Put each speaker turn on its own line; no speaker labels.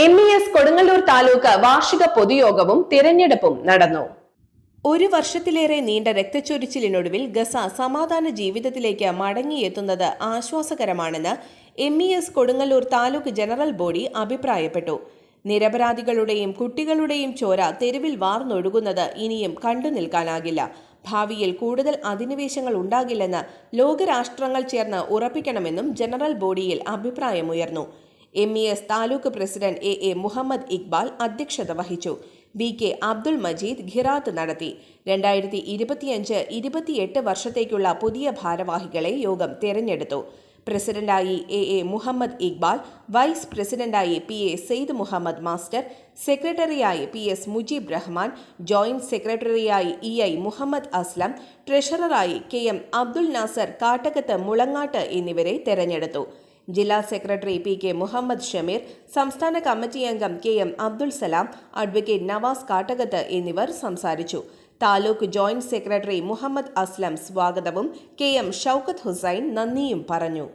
M E S Kodungallur taluk വാർഷിക പൊതുയോഗവും തിരഞ്ഞെടുപ്പും നടന്നു. ഒരു വർഷത്തിലേറെ നീണ്ട രക്തച്ചൊരിച്ചിലിനൊടുവിൽ ഗസ സമാധാന ജീവിതത്തിലേക്ക് മടങ്ങിയെത്തുന്നത് ആശ്വാസകരമാണെന്ന് M E S Kodungallur taluk general body അഭിപ്രായപ്പെട്ടു. നിരപരാധികളുടെയും കുട്ടികളുടെയും ചോര തെരുവിൽ വാർന്നൊഴുകുന്നത് ഇനിയും കണ്ടു നിൽക്കാനാകില്ല. ഭാവിയിൽ കൂടുതൽ അധിനിവേശങ്ങൾ ഉണ്ടാകില്ലെന്ന് ലോകരാഷ്ട്രങ്ങൾ ചേർന്ന് ഉറപ്പിക്കണമെന്നും ജനറൽ ബോഡിയിൽ അഭിപ്രായമുയർന്നു. M E S taluk president A A Muhammad Iqbal അധ്യക്ഷത വഹിച്ചു. വി കെ അബ്ദുൾ മജീദ് ഖിറാത്ത് നടത്തി. രണ്ടായിരത്തി ഇരുപത്തിയഞ്ച് ഇരുപത്തിയെട്ട് വർഷത്തേക്കുള്ള പുതിയ ഭാരവാഹികളെ യോഗം തെരഞ്ഞെടുത്തു. പ്രസിഡന്റായി A A Muhammad Iqbal vice പ്രസിഡന്റായി P A Sayed Muhammad master സെക്രട്ടറിയായി P S Mujeeb Rahman joint സെക്രട്ടറിയായി ഇ ഐ മുഹമ്മദ് അസ്ലം ട്രഷററായി കെ എം അബ്ദുൽ നാസർ കാട്ടകത്ത് മുളങ്ങാട്ട് എന്നിവരെ തെരഞ്ഞെടുത്തു. ജില്ലാ secretary P K Muhammad Shameer സംസ്ഥാന കമ്മിറ്റി അംഗം K M Abdul Salam advocate Navas Kattakath എന്നിവർ സംസാരിച്ചു. താലൂക്ക് ജോയിന്റ് സെക്രട്ടറി മുഹമ്മദ് അസ്ലം സ്വാഗതവും കെ എം ഷൌക്കത്ത് ഹുസൈൻ നന്ദിയും പറഞ്ഞു.